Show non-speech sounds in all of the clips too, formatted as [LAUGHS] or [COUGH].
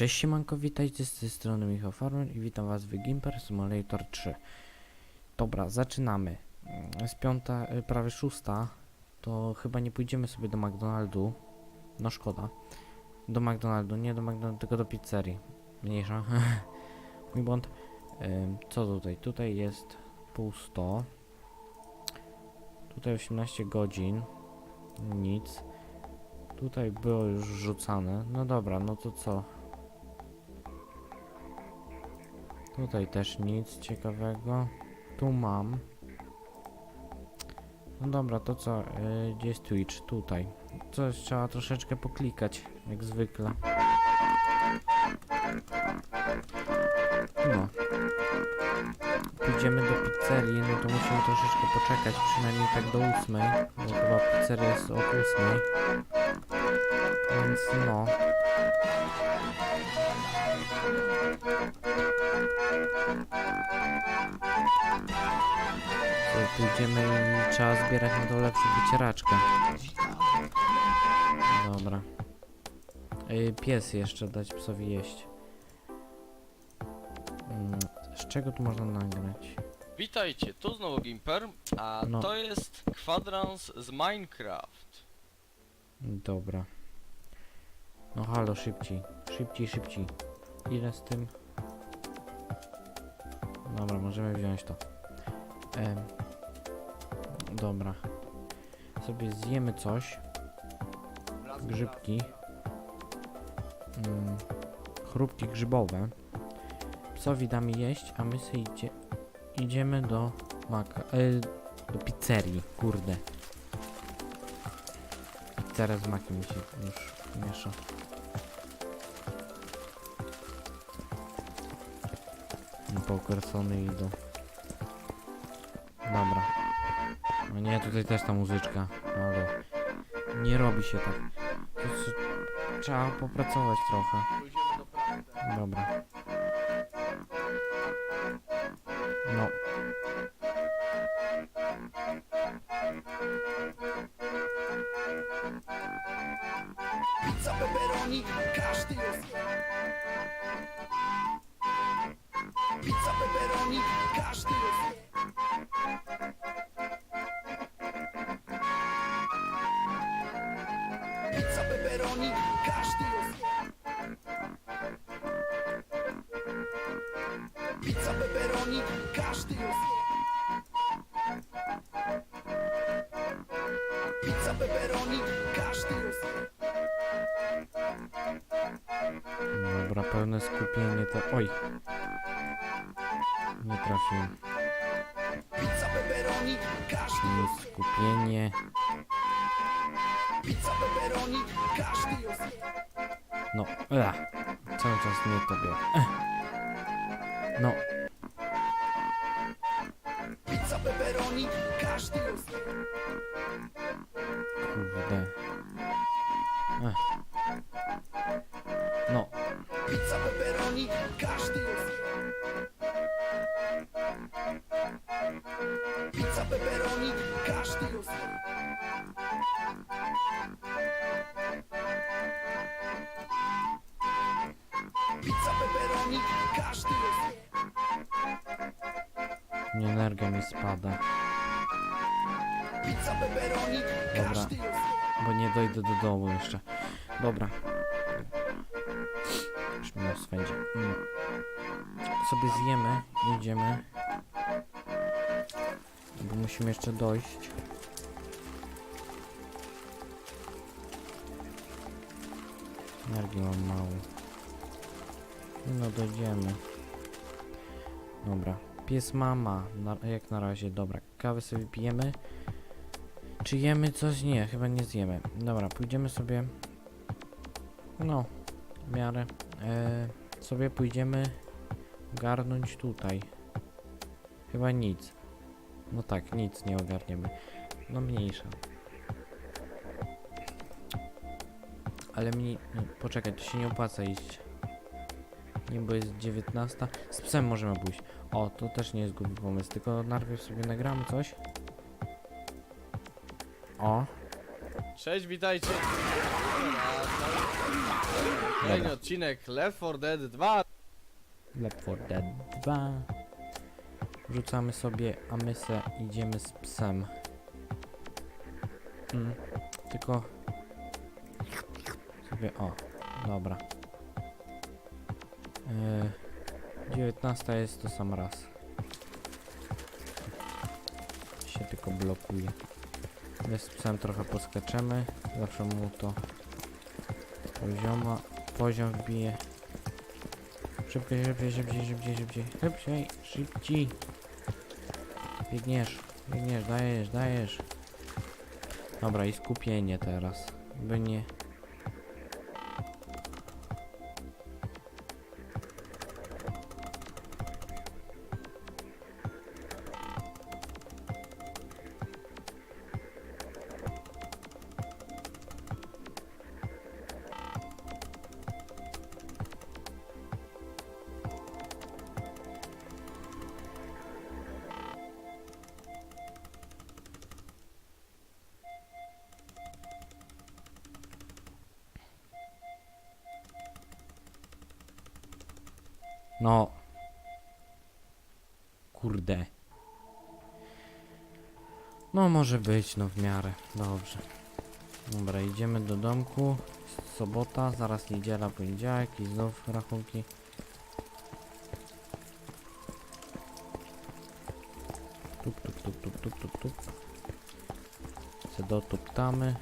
Cześć siemanko, witajcie z tej strony Michał Farmer i witam was w Gimper Simulator 3 Dobra, zaczynamy. Mm, Jest piąta, y, prawie szósta. To chyba nie pójdziemy sobie do McDonaldu. No szkoda. Do McDonaldu, nie do McDonaldu, tylko do pizzerii. Mniejsza. [LAUGHS] Mój błąd. Co tutaj? Tutaj jest pusto. Tutaj 18 godzin. Nic. Tutaj było już rzucane. No dobra, no to co? Tutaj też nic ciekawego. Tu mam. No dobra, to co? Yy, gdzie jest Twitch? Tutaj. Coś trzeba troszeczkę poklikać, jak zwykle. No. Pójdziemy do pizzerii, no to musimy troszeczkę poczekać, przynajmniej tak do ósmej, bo chyba pizzeria jest od ósmej. Więc no. Pójdziemy trzeba zbierać na dole przy wycieraczkę. Dobra. Ej, pies jeszcze dać psowi jeść. Mm, Z czego tu można nagrać? Witajcie, tu znowu Gimper, a No. to jest kwadrans z Minecraft. Dobra. No halo, szybciej. Szybciej, szybciej. Ile z tym? Dobra, możemy wziąć to. Em, dobra. Sobie zjemy coś. Grzybki. Mm, chrupki grzybowe. Psowi damy jeść, a my sobie idzie, idziemy do maka, e, do pizzerii, kurde. Pizzeria z makiem mi się już miesza. Pokręcony idą. Dobra. No nie, tutaj też ta muzyczka. Ale nie robi się tak. To trzeba popracować trochę. Dobra. No. Dobra, pełne skupienie to... Oj! Nie trafiłem. Pizza pepperoni, każdy. Jest skupienie. Pizza pepperoni, każdy. No. Ech. Cały czas nie to biorę. Ech. No. Energia mi spada. Dobra. Bo nie dojdę do domu jeszcze. Dobra. Już mnie swędzi. Mm. Sobie zjemy idziemy. Bo musimy jeszcze dojść. Energii mam mało. No dojdziemy. Dobra. Pies mama. Na, jak na razie. Dobra. Kawę sobie pijemy. Czy jemy coś? Nie, chyba nie zjemy. Dobra, pójdziemy sobie. No, w miarę. E, sobie pójdziemy garnąć tutaj. Chyba nic. No tak, nic nie ogarniemy. No mniejsza. Ale mi. No, poczekaj, to się nie opłaca iść. Nie, bo jest 19. Z psem możemy pójść. O, to też nie jest głupi pomysł, tylko najpierw sobie nagramy coś. O, Cześć, witajcie. Kolejny Dobra. odcinek Left 4 Dead 2. Left 4 Dead 2. Rzucamy sobie, a my se idziemy z psem. Mm, tylko sobie, o, dobra. Yy, 19 jest to sam raz. Się tylko blokuje. Z psem trochę poskaczemy. Zawsze mu to pozioma, poziom wbije. Szybciej, szybciej, szybciej, szybciej, szybciej, szybciej, szybciej. Biegniesz, biegniesz, dajesz, dajesz. Dobra, i skupienie teraz. By nie... No. Kurde. No może być, no w miarę. Dobrze. Dobra, idziemy do domku. Sobota, zaraz niedziela, poniedziałek i znów rachunki. Tup, tup, tup, tup, tup, tup, tup. Se dotuptamy.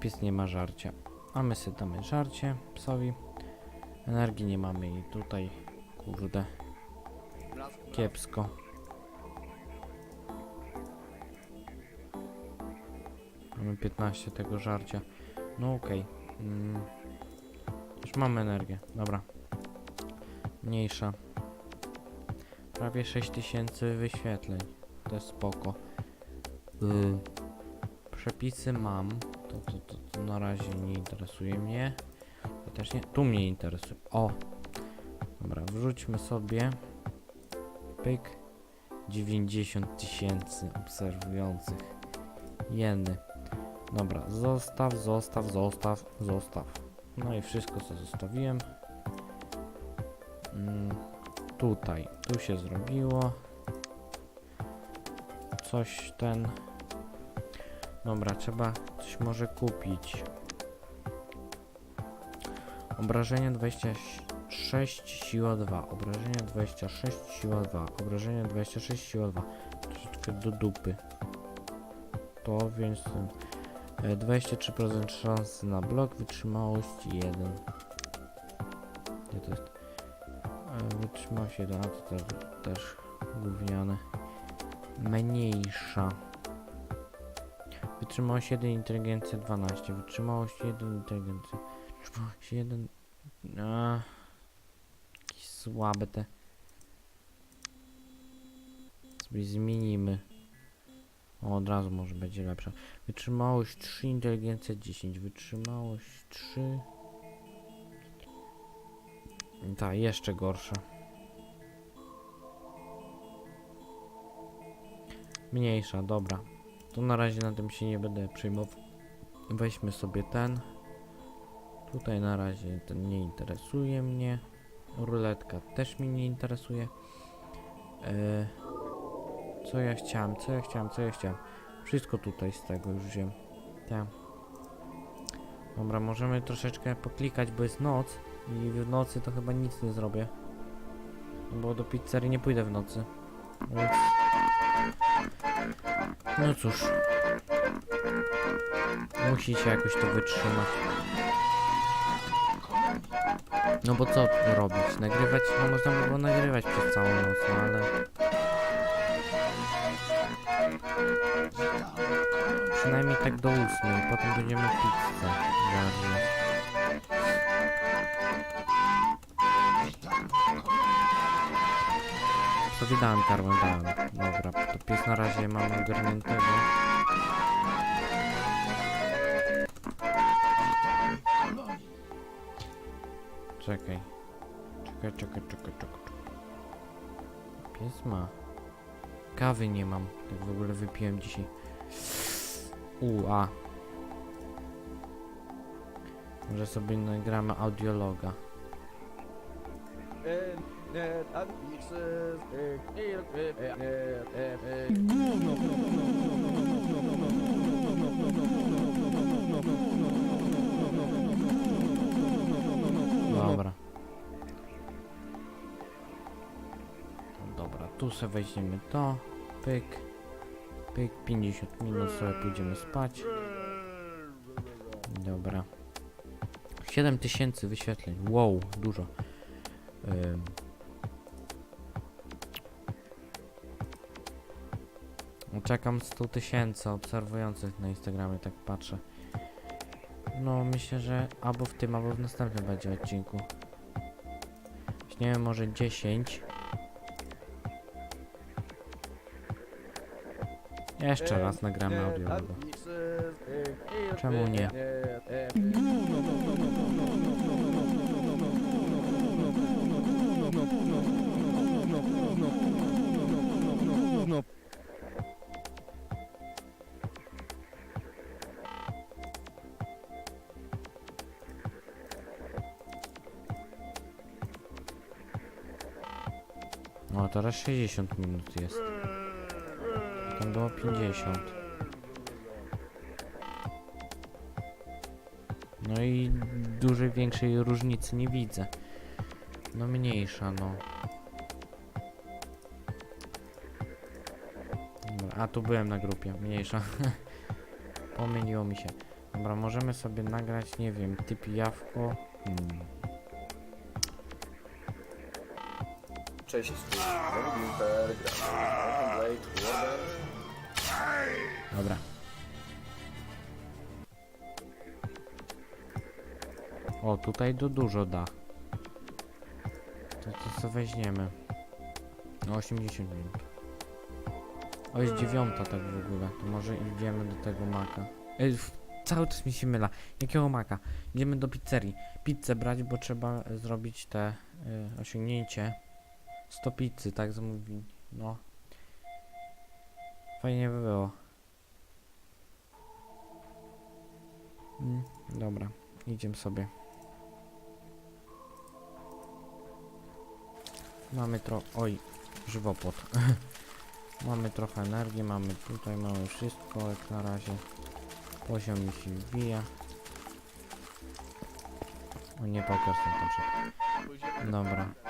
Pies nie ma żarcia. A my sobie damy żarcie psowi. Energii nie mamy i tutaj, kurde, kiepsko. Mamy 15 tego żarcia. No okej. Mm. Już mamy energię, dobra. Mniejsza. Prawie 6000 wyświetleń. To jest spoko. Y, przepisy mam. To, to, to, to na razie nie interesuje mnie. To też nie. Tu mnie interesuje. O! Dobra, wrzućmy sobie. Pyk. 90 tysięcy obserwujących. Jeny. Dobra, zostaw, zostaw, zostaw, zostaw. No i wszystko co zostawiłem. Mm, tutaj, tu się zrobiło. Coś ten. Dobra, trzeba coś może kupić. Obrażenie 26, siła 2. Obrażenie 26, siła 2. Obrażenie 26, siła 2. Troszeczkę do dupy. To więc ten, e, 23% szansy na blok, wytrzymałość 1. Gdzie to jest? E, Wytrzymałość 1, a to też, też gówniane. Mniejsza. Wytrzymałość 1, inteligencja 12. Wytrzymałość 1, inteligencja. Wytrzymałość 1. A, jakieś słabe te. Sobie zmienimy. O, od razu może będzie lepsza. Wytrzymałość 3, inteligencja 10. Wytrzymałość 3. Ta, jeszcze gorsza. Mniejsza, dobra. To na razie na tym się nie będę przejmował. Weźmy sobie ten. Tutaj na razie ten nie interesuje mnie. Ruletka też mnie nie interesuje. E, co ja chciałem, co ja chciałem, co ja chciałem. Wszystko tutaj z tego już wiem. Tak. Dobra, możemy troszeczkę poklikać, bo jest noc. I w nocy to chyba nic nie zrobię. Bo do pizzerii nie pójdę w nocy. No cóż. Musicie jakoś to wytrzymać. No bo co robić? Nagrywać? No można by było nagrywać przez całą noc, no ale... Przynajmniej tak do ósmej, potem będziemy pizzę garnąć. Sobie dałem karmę, dałem. Dobra, to pies na razie mamy ogarniętego. Czekaj. Czekaj, czekaj, czekaj, czekaj. Pies ma. Kawy nie mam. Tak w ogóle wypiłem dzisiaj. U, a. Może sobie nagramy audiologa. Dobra. Dobra, tu sobie weźmiemy to. Pyk. Pyk, 50 minut sobie pójdziemy spać. Dobra. 7000 wyświetleń. Wow, dużo. Czekam 100 tysięcy obserwujących na Instagramie, tak patrzę. No, myślę, że albo w tym, albo w następnym będzie odcinku. Nie wiem, może 10. Jeszcze raz nagramy audio. Czemu nie? O, teraz 60 minut jest. Tam było 50. No i dużej, większej różnicy nie widzę. No mniejsza, no. Dobra, a tu byłem na grupie, mniejsza. [LAUGHS] Pomyliło mi się. Dobra, możemy sobie nagrać, nie wiem, typ jawko. Hmm. Cześć, gramy Blade, Warden. Dobra. O, tutaj do dużo da. To co sobie weźmiemy? No 80 minut. O, jest dziewiąta tak w ogóle. To może idziemy do tego maka. Ej, cały czas mi się myla. Jakiego maka? Idziemy do pizzerii. Pizzę brać, bo trzeba zrobić te y, osiągnięcie. 100 pizzy, tak zamówili. No. Fajnie by było. Mm, dobra, idziemy sobie. Mamy tro... Oj, żywopłot. [LAUGHS] mamy trochę energii, mamy tutaj, mamy wszystko jak na razie. Poziom mi się wbija. O nie, poker tam szybko. Dobra.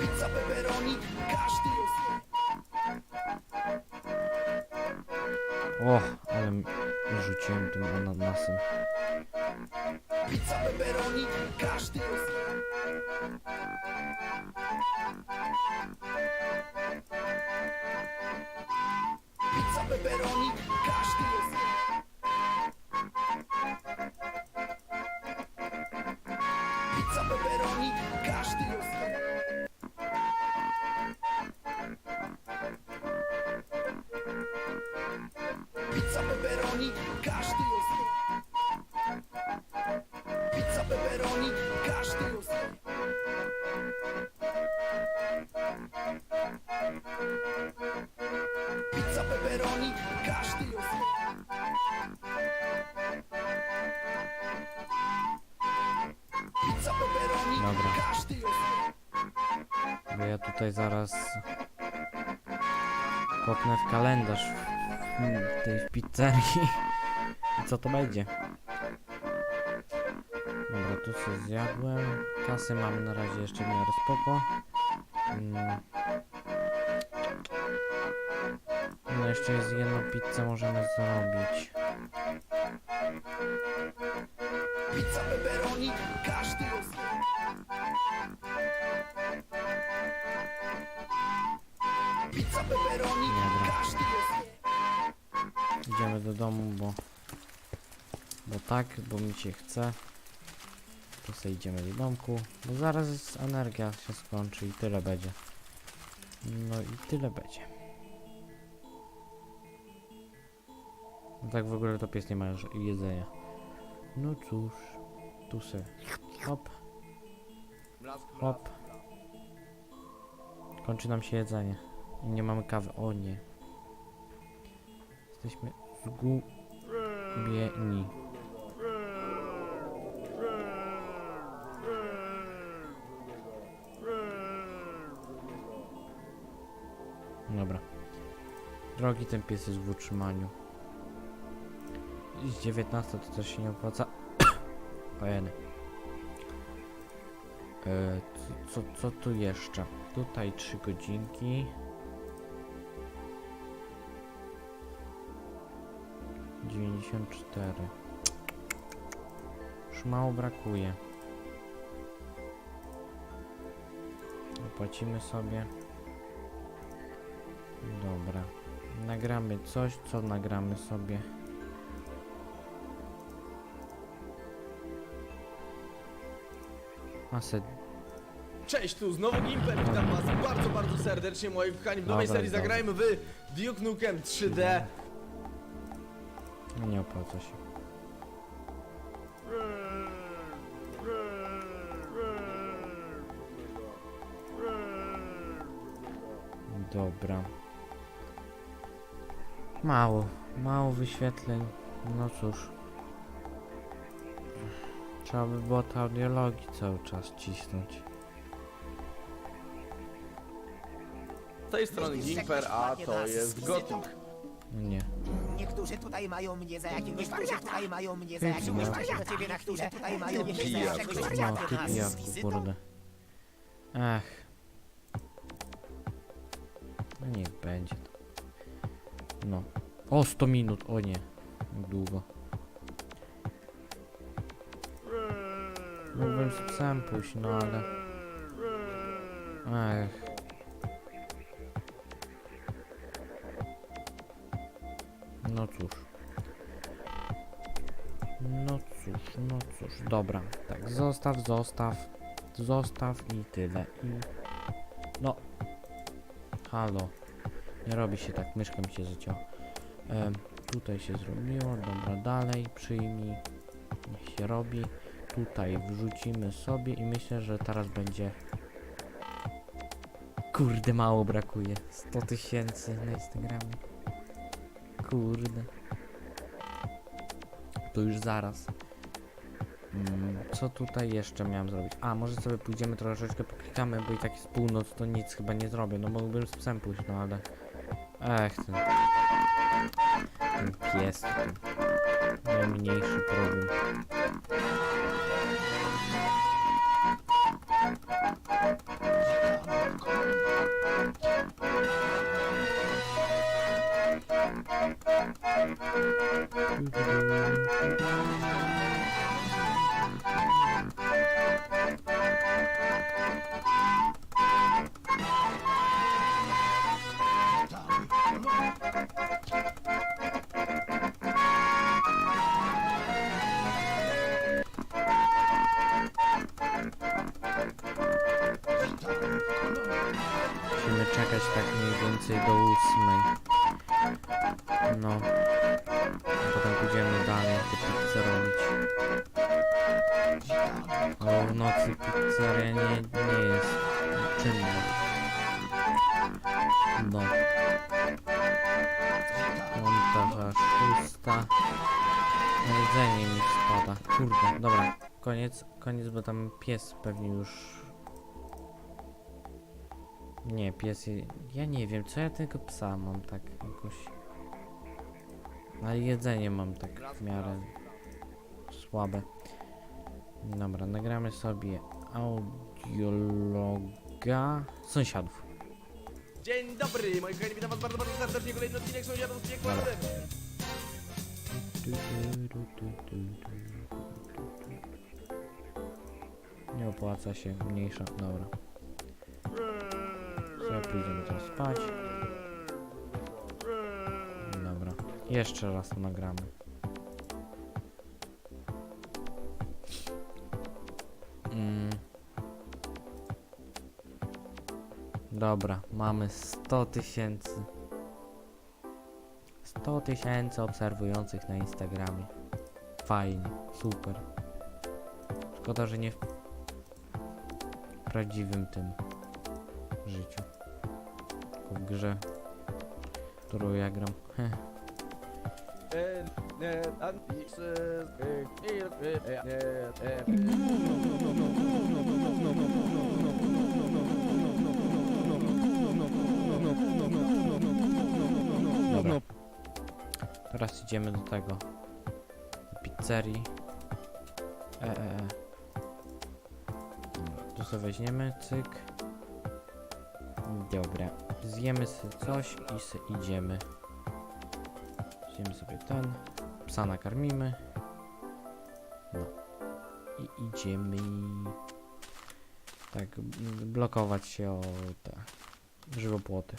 Pizza pepperoni, każdy ją zje O, ale rzuciłem tym ananasem. Kopnę w kalendarz w, w tej pizzerii. I co to będzie? Dobra, tu sobie zjadłem. Kasy mamy na razie jeszcze w miarę spoko. Mm. No jeszcze jest jedną pizzę możemy zrobić. Pizza tak, bo mi się chce. To sobie idziemy do domku, bo zaraz energia się skończy i tyle będzie. No i tyle będzie. No tak w ogóle to pies nie ma jedzenia. No cóż, tu se hop, hop. Kończy nam się jedzenie. I nie mamy kawy. O nie. Jesteśmy zgubieni. Drogi ten pies jest w utrzymaniu. Z 19 to też się nie opłaca. [COUGHS] Ojeny. E, co, co, tu jeszcze? Tutaj 3 godzinki. Dziewięćdziesiąt cztery. Już mało brakuje. Opłacimy sobie. Dobra. Nagramy coś, co nagramy sobie. Asset Cześć, tu znowu Gimper, witam was bardzo, bardzo serdecznie moi kochani w nowej Dobra, serii dobra. zagrajmy w Duke Nukem 3D No nie opłaca się. Dobra. Mało, mało wyświetleń. No cóż. Trzeba by było te audiologii cały czas cisnąć. Z tej strony Gimper, a to jest Gothic No nie. Niektórzy tutaj mają mnie za jakiegoś wariata. tutaj mają mnie za Ty jakiegoś pijak. wariata. Ciebie na chwilę tutaj mają mnie za Pijak. jakiegoś No, wariata. ty pijaku, kurde. Ech. No niech będzie to. No. O, 100 minut, o nie. Długo. Mógłbym z psem pójść, no ale... Ech. No cóż. No cóż, no cóż, dobra. Tak, zostaw, zostaw, zostaw i tyle. I... No. Halo. Nie robi się tak, myszka mi się zacięła. Em, tutaj się zrobiło, dobra, dalej, przyjmij. Niech się robi. Tutaj wrzucimy sobie i myślę, że teraz będzie... Kurde, mało brakuje. 100 tysięcy na Instagramie. Kurde. To już zaraz. Mm, co tutaj jeszcze miałem zrobić? A, może sobie pójdziemy troszeczkę poklikamy, bo i tak jest północ, to nic chyba nie zrobię. No mógłbym z psem pójść, no ale... Ech, ten... Ten pies. Ten najmniejszy problem. Ósmej. No. Potem pójdziemy dalej tę pizzę robić. O, w nocy pizzeria nie, nie jest czynna. No. Piąta, szósta. Jedzenie mi spada. Kurde, dobra. Koniec, koniec, bo tam pies pewnie już nie, pies. je- Ja nie wiem, co ja tego psa mam tak jakoś. Ale jedzenie mam tak w miarę słabe. Dobra, nagramy sobie audiologa sąsiadów. Dzień dobry, moi kochani, witam was bardzo, bardzo serdecznie Kolejny odcinek Sąsiadów z Dobra. Piekładem Nie opłaca się, mniejsza, dobra. Sobie pójdziemy teraz spać. Dobra, jeszcze raz to nagramy. Mm. Dobra, mamy 100 tysięcy. 100 tysięcy obserwujących na Instagramie. Fajnie, super. Szkoda, że nie w prawdziwym tym życiu. W grze, którą ja gram. Dobra. Teraz idziemy do tego. Do pizzerii. E, e, e. Tu sobie weźmiemy, cyk. Dobra. Zjemy sobie coś i se idziemy. Zjemy sobie ten. Psa nakarmimy. No. I idziemy. Tak, blokować się o te żywopłoty.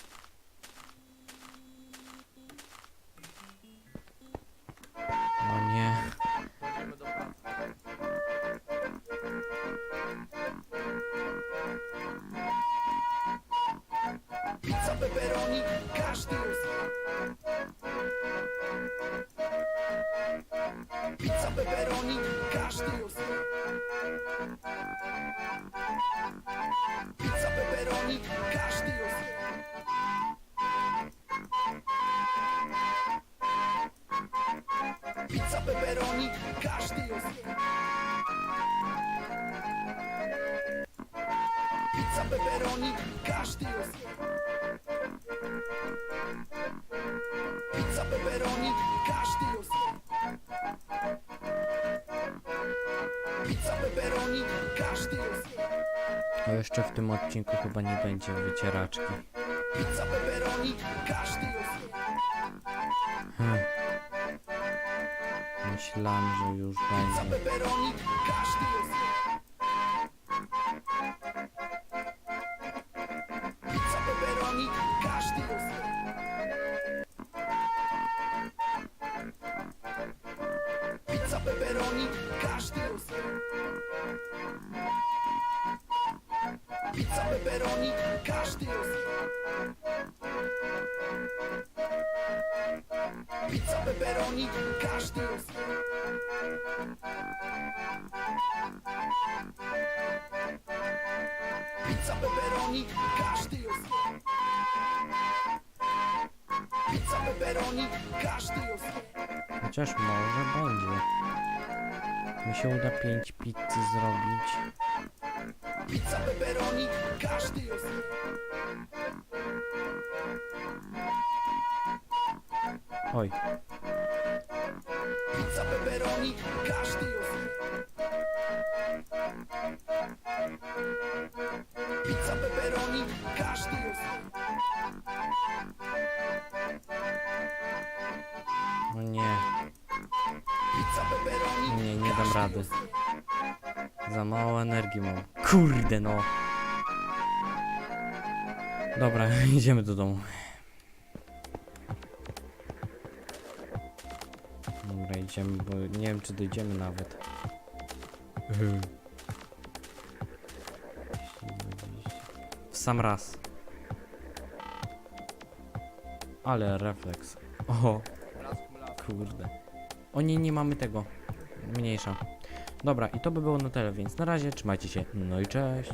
Pizza pepperoni, każdy jest Pizza pepperoni, każdy jest A jeszcze w tym odcinku chyba nie będzie wycieraczki. Pizza pepperoni, każdy jest Hmm. Myślałem, że już Pizza będzie. pepperoni, każdy jest każdy jest. Pizza pepperoni, każdy jest. Pizza pepperoni, każdy jest. Pizza pepperoni, każdy jest. Chociaż może będzie. Mi się uda 5 pizzy zrobić. Pizza pepperoni, każdy jest Oj, Pizza pepperoni, każdy jest Pizza pepperoni, każdy jest no nie, Pizza pepperoni, nie, nie dam każdy rady. jest. Za mało energii mam. Kurde no. Dobra, [LAUGHS] idziemy do domu. Idziemy, bo nie wiem czy dojdziemy nawet. W sam raz. Ale refleks. O, kurde. O nie, nie mamy tego. Mniejsza. Dobra, i to by było na tyle, więc na razie trzymajcie się. No i cześć.